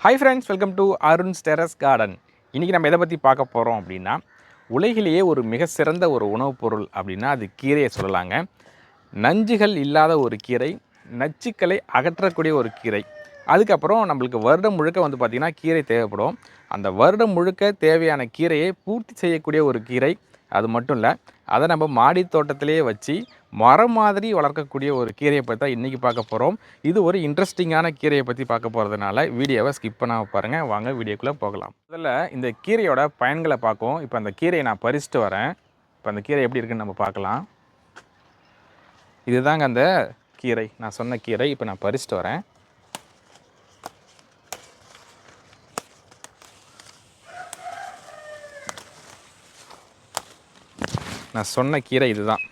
Hi friends welcome to Arun's terrace garden இன்றைக்கி நம்ம எதை பற்றி பார்க்க போகிறோம் அப்படின்னா உலகிலேயே ஒரு மிக சிறந்த ஒரு உணவுப் பொருள் அப்படின்னா அது கீரையை சொல்லலாங்க. நஞ்சுகள் இல்லாத ஒரு கீரை நச்சுக்களை அகற்றக்கூடிய ஒரு கீரை. அதுக்கப்புறம் நம்மளுக்கு வருடம் முழுக்க வந்து பார்த்திங்கன்னா கீரை தேவைப்படும். அந்த வருடம் முழுக்க தேவையான கீரையை பூர்த்தி செய்யக்கூடிய ஒரு கீரை அது மட்டும் இல்லை அதை நம்ம மாடி தோட்டத்திலேயே வச்சு மரம் மாதிரி வளர்க்கக்கூடிய ஒரு கீரையை பற்றி தான் இன்றைக்கி பார்க்க போகிறோம் இது ஒரு இன்ட்ரெஸ்டிங்கான கீரையை பற்றி பார்க்க போகிறதுனால வீடியோவை ஸ்கிப் பண்ணாம பாருங்கள் வாங்க வீடியோக்குள்ளே போகலாம். முதல்ல இந்த கீரையோட பயன்களை பார்க்கும் இப்போ அந்த கீரையை நான் பறிச்சுட்டு வரேன். இப்போ அந்த கீரை எப்படி இருக்குன்னு நம்ம பார்க்கலாம். இதுதாங்க அந்த கீரை. நான் சொன்ன கீரை. இப்போ நான் பறிச்சுட்டு வரேன். நான் சொன்ன கீரை இதுதான்.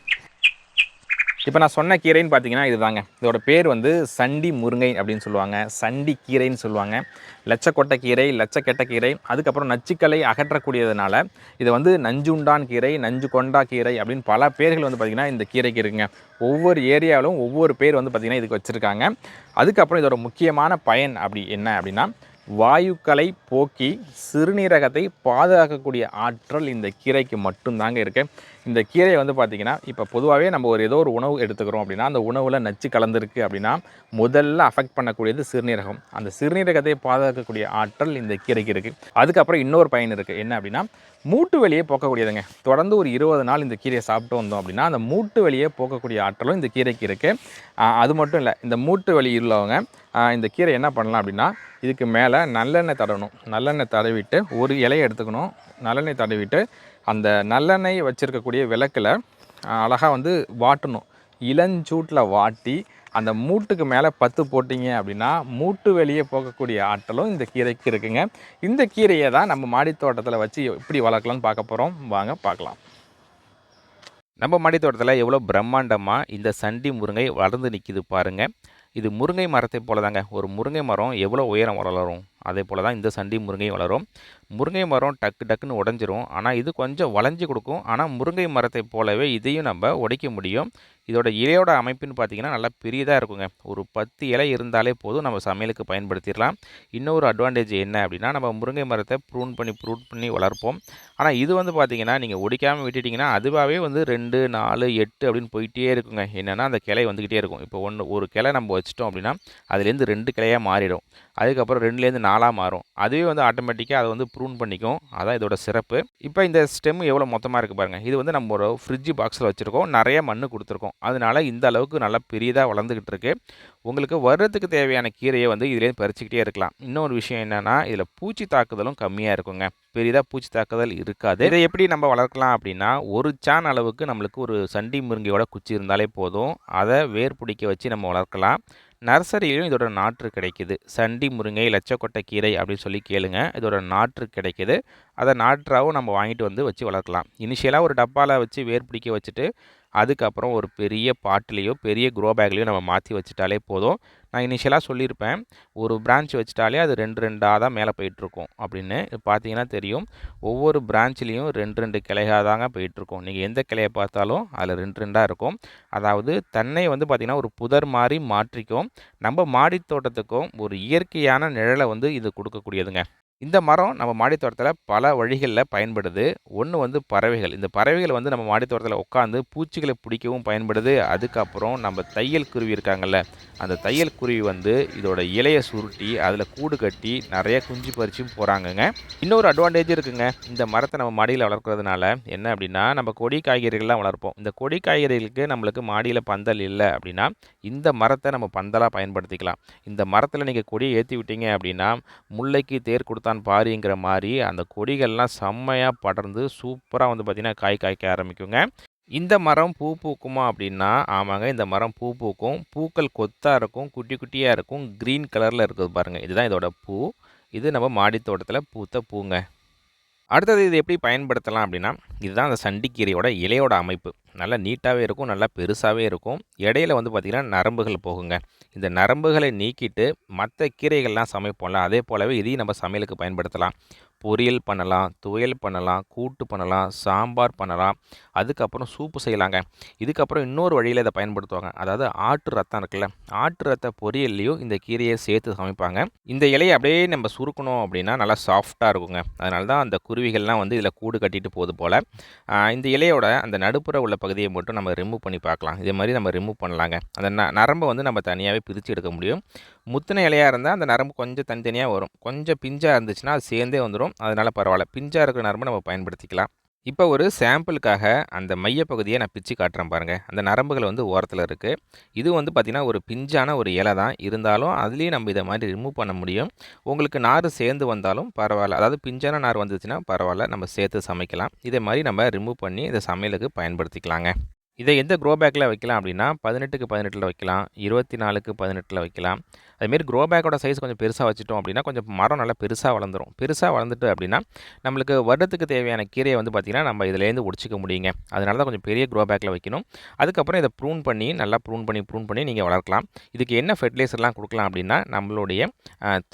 இப்போ நான் சொன்ன கீரைன்னு பார்த்தீங்கன்னா இதுதாங்க. இதோட பேர் வந்து சண்டி முருங்கை அப்படின்னு சொல்லுவாங்க. சண்டி கீரைன்னு சொல்லுவாங்க. லட்சக்கொட்டை கீரை லட்சக்கெட்ட கீரை அதுக்கப்புறம் நச்சுக்களை அகற்றக்கூடியதுனால இது வந்து நஞ்சுண்டான் கீரை நஞ்சு கொண்டா கீரை அப்படின்னு பல பேர்கள் வந்து பார்த்திங்கன்னா இந்த கீரைக்கு இருக்குங்க. ஒவ்வொரு ஏரியாவிலும் ஒவ்வொரு பேர் வந்து பார்த்திங்கன்னா இதுக்கு வச்சுருக்காங்க. அதுக்கப்புறம் இதோட முக்கியமான பயன் அப்படி என்ன அப்படின்னா வாயுக்களை போக்கி சிறுநீரகத்தை பாதுகாக்கக்கூடிய ஆற்றல் இந்த கீரைக்கு மட்டும்தாங்க இருக்குது இந்த கீரையை வந்து பார்த்திங்கன்னா இப்போ பொதுவாகவே நம்ம ஒரு ஏதோ ஒரு உணவு எடுத்துக்கிறோம் அப்படின்னா அந்த உணவில் நச்சு கலந்துருக்கு அப்படின்னா முதல்ல அஃபெக்ட் பண்ணக்கூடியது சிறுநீரகம். அந்த சிறுநீரகத்தை பாதுகாக்கக்கூடிய ஆற்றல் இந்த கீரைக்கு இருக்குது அதுக்கப்புறம் இன்னொரு பயன் இருக்குது என்ன அப்படின்னா மூட்டு வெளியே போக்கக்கூடியதுங்க. தொடர்ந்து ஒரு இருபது நாள் இந்த கீரையை சாப்பிட்டு வந்தோம் அப்படின்னா அந்த மூட்டு வெளியே போக்கக்கூடிய ஆற்றலும் இந்த கீரைக்கு இருக்குது அது மட்டும் இல்லை இந்த மூட்டு வலி உள்ளவங்க இந்த கீரை என்ன பண்ணலாம் அப்படின்னா இதுக்கு மேலே நல்லெண்ணெய் தடவணும் நல்லெண்ணெய் தடவிட்டு ஒரு இலையை எடுத்துக்கணும். நல்லெண்ணெய் தடவிட்டு அந்த நல்லெண்ணெய் வச்சுருக்கக்கூடிய விளக்கில் அழகாக வந்து வாட்டணும். இளஞ்சூட்டில் வாட்டி அந்த மூட்டுக்கு மேலே பத்து போட்டிங்க அப்படின்னா மூட்டு வெளியே போகக்கூடிய ஆற்றலும் இந்த கீரைக்கு இருக்குங்க. இந்த கீரையை தான் நம்ம மாடி தோட்டத்தில் வச்சு எப்படி வளர்க்கலாம்னு பார்க்க போகிறோம் வாங்க பார்க்கலாம். நம்ம மாடி தோட்டத்தில் எவ்வளோ பிரம்மாண்டமாக இந்த சண்டி முருங்கை வளர்ந்து நிற்கிது பாருங்கள் இது முருங்கை மரத்தை போல தாங்க ஒரு முருங்கை மரம் எவ்வளோ உயரம் வளரும்? அதே போல் தான் இந்த சண்டி முருங்கை வளரும். முருங்கை மரம் டக்கு டக்குன்னு உடஞ்சிரும். ஆனால் இது கொஞ்சம் வளைஞ்சி கொடுக்கும். ஆனால் முருங்கை மரத்தை போலவே இதையும் நம்ம உடைக்க முடியும். இதோட இலையோட அமைப்புன்னு பார்த்தீங்கன்னா நல்லா பெரியதாக இருக்குங்க. ஒரு பத்து இலை இருந்தாலே போதும். நம்ம சமையலுக்கு பயன்படுத்திடலாம். இன்னொரு அட்வான்டேஜ் என்ன அப்படின்னா நம்ம முருங்கை மரத்தை ப்ரூன் பண்ணி ப்ரூட் பண்ணி வளர்ப்போம். ஆனால் இது வந்து பார்த்திங்கன்னா நீங்கள் ஒடிக்காமல் விட்டுட்டிங்கன்னா அதுவாகவே வந்து ரெண்டு நாலு எட்டு அப்படின்னு போயிட்டே இருக்குங்க. என்னென்னா அந்த கிளை வந்துக்கிட்டே இருக்கும். இப்போ ஒன்று ஒரு கிளை நம்ம வச்சிட்டோம் அப்படின்னா அதுலேருந்து ரெண்டு கிளையாக மாறிடும். அதுக்கப்புறம் ரெண்டுலேருந்து நாலாக மாறும். அதுவே வந்து ஆட்டோமேட்டிக்காக அதை வந்து ப்ரூன் பண்ணிக்கும். அதான் இதோட சிறப்பு. இப்போ இந்த ஸ்டெம் எவ்வளோ மொத்தமாக இருக்குது பாருங்கள் இது வந்து நம்ம ஒரு ஃப்ரிட்ஜ் பாக்ஸில் வச்சுருக்கோம். நிறைய மண் கொடுத்துருக்கோம். அதனால் இந்த அளவுக்கு நல்லா பெரியதாக வளர்ந்துக்கிட்டு இருக்கு. உங்களுக்கு வருடத்துக்கு தேவையான கீரையை வந்து இதுலேருந்து பறிச்சுக்கிட்டே இருக்கலாம். இன்னொரு விஷயம் என்னென்னா இதில் பூச்சி தாக்குதலும் கம்மியாக இருக்குங்க. பெரிதாக பூச்சி தாக்குதல் இருக்காது. இதை எப்படி நம்ம வளர்க்கலாம் அப்படின்னா ஒரு சான் அளவுக்கு நம்மளுக்கு ஒரு சண்டி முருங்கையோட குச்சி இருந்தாலே போதும். அதை வேர் பிடிக்க வச்சு நம்ம வளர்க்கலாம். நர்சரியிலும் இதோட நாற்று கிடைக்கிது. சண்டி முருங்கை லட்சக்கொட்டை கீரை அப்படின்னு சொல்லி கேளுங்க. இதோட நாற்று கிடைக்கிது. அதை நாற்றாகவும் நம்ம வாங்கிட்டு வந்து வச்சு வளர்க்கலாம். இனிஷியலாக ஒரு டப்பாவில் வச்சு வேர் பிடிக்க வச்சுட்டு அதுக்கப்புறம் ஒரு பெரிய பாட்டிலையோ பெரிய க்ரோ பேக்லேயோ நம்ம மாற்றி வச்சுட்டாலே போதும். நான் இனிஷியலாக சொல்லியிருப்பேன் ஒரு பிரான்ச் வச்சுட்டாலே அது ரெண்டு ரெண்டாக தான் மேலே போயிட்டுருக்கும் அப்படின்னு பார்த்தீங்கன்னா தெரியும். ஒவ்வொரு பிரான்ச்லேயும் ரெண்டு ரெண்டு கிளையாக தாங்க போயிட்டுருக்கும். நீங்கள் எந்த கிளையை பார்த்தாலும் அதில் ரெண்டு ரெண்டாக இருக்கும். அதாவது தன்னை வந்து பார்த்திங்கன்னா ஒரு புதர் மாதிரி மாற்றிக்கும். நம்ம மாடி தோட்டத்துக்கும் ஒரு இயற்கையான நிழலை வந்து இது கொடுக்கக்கூடியதுங்க. இந்த மரம் நம்ம மாடித்தோட்டத்தில் பல வழிகளில் பயன்படுது. ஒன்று வந்து பறவைகள். இந்த பறவைகள் வந்து நம்ம மாடித்தோட்டத்தில் உட்காந்து பூச்சிகளை பிடிக்கவும் பயன்படுது. அதுக்கப்புறம் நம்ம தையல் குருவி இருக்காங்கல்ல அந்த தையல் குருவி வந்து இதோட இலையை சுருட்டி அதில் கூடு கட்டி நிறைய குஞ்சு பறிச்சும் போகிறாங்கங்க இன்னொரு அட்வான்டேஜ் இருக்குங்க. இந்த மரத்தை நம்ம மாடியில் வளர்க்குறதுனால என்ன அப்படின்னா நம்ம கொடி காய்கறிகள்லாம் வளர்ப்போம். இந்த கொடி காய்கறிகளுக்கு நம்மளுக்கு மாடியில் பந்தல் இல்லை அப்படின்னா இந்த மரத்தை நம்ம பந்தலாக பயன்படுத்திக்கலாம். இந்த மரத்தில் நீங்கள் கொடியை ஏற்றி விட்டீங்க அப்படின்னா முல்லைக்கு தேர் கொடுத்தா தான் பாரிங்கிற மாதிரி அந்த கொடிகள்லாம் செம்மையாக படர்ந்து சூப்பராக வந்து பார்த்திங்கன்னா காய் காய்க்க ஆரம்பிக்குங்க. இந்த மரம் பூ பூக்குமா அப்படின்னா ஆமாங்க இந்த மரம் பூ பூக்கும். பூக்கள் கொத்தாக இருக்கும் குட்டி குட்டியாக இருக்கும் க்ரீன் கலரில் இருக்குது பாருங்கள் இதுதான் இதோட பூ. இது நம்ம மாடி தோட்டத்தில் பூத்த பூங்க. அடுத்தது இது எப்படி பயன்படுத்தலாம் அப்படின்னா இதுதான் அந்த சண்டிக்கீரையோட இலையோட அமைப்பு. நல்லா நீட்டாகவே இருக்கும் நல்லா பெருசாகவே இருக்கும். இடையில வந்து பார்த்திங்கன்னா நரம்புகள் போகுங்க. இந்த நரம்புகளை நீக்கிட்டு மற்ற கீரைகள்லாம் சமைப்போம்ல அதே போலவே இதையும் நம்ம சமையலுக்கு பயன்படுத்தலாம். பொரியல் பண்ணலாம் துவையல் பண்ணலாம் கூட்டு பண்ணலாம் சாம்பார் பண்ணலாம். அதுக்கப்புறம் சூப்பு செய்யலாங்க. இதுக்கப்புறம் இன்னொரு வழியில் இதை பயன்படுத்துவாங்க. அதாவது ஆட்டு ரத்தம் இருக்குல்ல ஆட்டு ரத்த பொரியல்லையும் இந்த கீரையை சேர்த்து சமைப்பாங்க. இந்த இலையை அப்படியே நம்ம சுருக்கணும் அப்படின்னா நல்லா சாஃப்டாக இருக்குங்க. அதனால தான் அந்த குருவிகள்லாம் வந்து இதில் கூடு கட்டிட்டு போகுது போல். இந்த இலையோட அந்த நடுப்புற உள்ள பகுதியை மட்டும் நம்ம ரிமூவ் பண்ணி பார்க்கலாம். இதே மாதிரி நம்ம ரிமூவ் பண்ணலாங்க. அந்த ந நரம்பை வந்து நம்ம தனியாகவே பிரித்து எடுக்க முடியும். முத்தின இலையாக இருந்தால் அந்த நரம்பு கொஞ்சம் தனித்தனியாக வரும். கொஞ்சம் பிஞ்சாக இருந்துச்சுன்னா அது சேர்ந்தே வந்துடும் அதனால் பரவாயில்ல. பிஞ்சாக இருக்கிற நரம்பு நம்ம பயன்படுத்திக்கலாம். இப்போ ஒரு சாம்பிளுக்காக அந்த மையப்பகுதியை நான் பிச்சு காட்டுறேன் பாருங்கள் அந்த நரம்புகள் வந்து ஓரத்தில் இருக்குது இது வந்து பார்த்திங்கன்னா ஒரு பிஞ்சான ஒரு இலை தான். இருந்தாலும் அதுலேயும் நம்ம இதை மாதிரி ரிமூவ் பண்ண முடியும். உங்களுக்கு நார் சேர்ந்து வந்தாலும் பரவாயில்ல. அதாவது பிஞ்சான நார் வந்துச்சுன்னா பரவாயில்ல. நம்ம சேர்த்து சமைக்கலாம். இதே மாதிரி நம்ம ரிமூவ் பண்ணி இந்த சமையலுக்கு பயன்படுத்திக்கலாங்க. இதை எந்த க்ரோ பேக்கில் வைக்கலாம் அப்படின்னா பதினெட்டுக்கு பதினெட்டில் வைக்கலாம் இருபத்தி நாலுக்கு பதினெட்டில் வைக்கலாம். அதுமாரி க்ரோ பேக்கோட சைஸ் கொஞ்சம் பெருசாக வச்சுட்டோம் அப்படின்னா கொஞ்சம் மரம் நல்லா பெருசாக வளர்ந்துடும் பெருசாக வளர்ந்துட்டு அப்படின்னா நம்மளுக்கு வருடத்துக்கு தேவையான கீரையை வந்து பார்த்திங்கன்னா நம்ம இதுலேருந்து ஒடிச்சிக்க முடியுங்க. அதனால தான் கொஞ்சம் பெரிய க்ரோ பேக்கில் வைக்கணும். அதுக்கப்புறம் இதை ப்ரூன் பண்ணி நல்லா ப்ரூன் பண்ணி ப்ரூன் பண்ணி நீங்கள் வளர்க்கலாம். இதுக்கு என்ன ஃபெர்டிலைசர்லாம் கொடுக்கலாம் அப்படின்னா நம்மளுடைய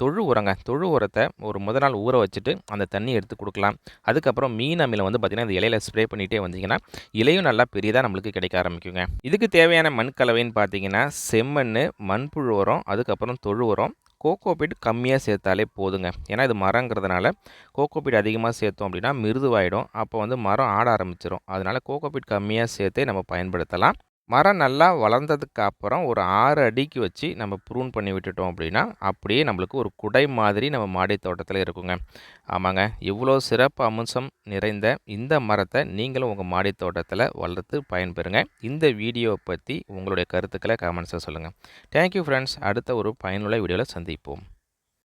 தொழு உரங்க தொழு உரத்தை ஒரு முதல் நாள் ஊற வச்சுட்டு அந்த தண்ணி எடுத்து கொடுக்கலாம். அதுக்கப்புறம் மீன் அமிலம் வந்து பார்த்திங்கன்னா இந்த இலையில ஸ்ப்ரே பண்ணிகிட்டே வந்தீங்கன்னா இலையும் நல்லா பெரியதாக நம்மளுக்கு கிடைக்க ஆரம்பிக்குங்க. இதுக்கு தேவையான மண் கலவைன்னு பார்த்தீங்கன்னா செம்மண் மண்புழு உரம் அதுக்கப்புறம் தொழு உரம் கோகோபீட் கம்மியாக சேர்த்தாலே போதுங்க. ஏன்னா இது மரங்கிறதுனால கோகோபீட் அதிகமாக சேர்த்தோம் அப்படின்னா மிருதுவாயிடும். அப்போ வந்து மரம் ஆட ஆரம்பிச்சிடும் அதனால் கோகோபீட் கம்மியாக சேர்த்தே நம்ம பயன்படுத்தலாம். மரம் நல்லா வளர்ந்ததுக்கு அப்புறம் ஒரு ஆறு அடிக்கு வச்சு நம்ம ப்ரூன் பண்ணி விட்டுட்டோம் அப்படின்னா அப்படியே நம்மளுக்கு ஒரு குடை மாதிரி நம்ம மாடி தோட்டத்தில் இருக்குங்க. ஆமாங்க. இவ்வளோ சிறப்பு அம்சம் நிறைந்த இந்த மரத்தை நீங்களும் உங்கள் மாடி தோட்டத்தில் வளர்த்து பயன்பெறுங்க. இந்த வீடியோவை பற்றி உங்களுடைய கருத்துக்களை கமெண்ட்ஸை சொல்லுங்கள் தேங்க்யூ ஃப்ரெண்ட்ஸ் அடுத்த ஒரு பயனுள்ள வீடியோவில் சந்திப்போம்.